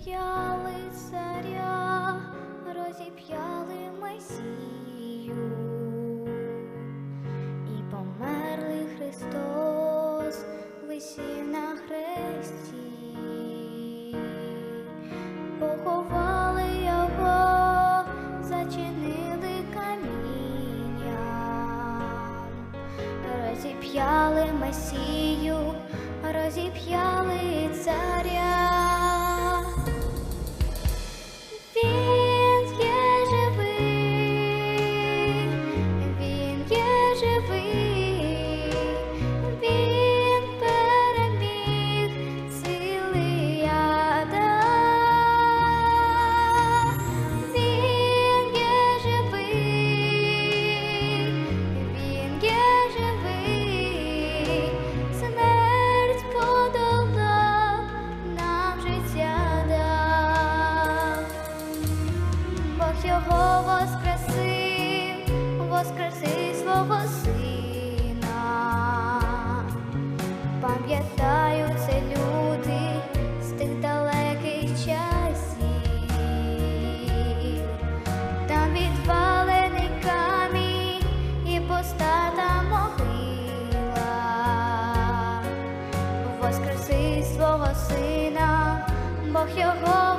розіп'яли царя, розіп'яли Месію, і померлий Христос висів на хресті, поховали його, зачинили камінням, розіп'яли Месію, розіп'яли царя. Пам'ятаються люди з тих далеких часів, там відвалений камінь і постата могила. Воскреси свого сина, Бог його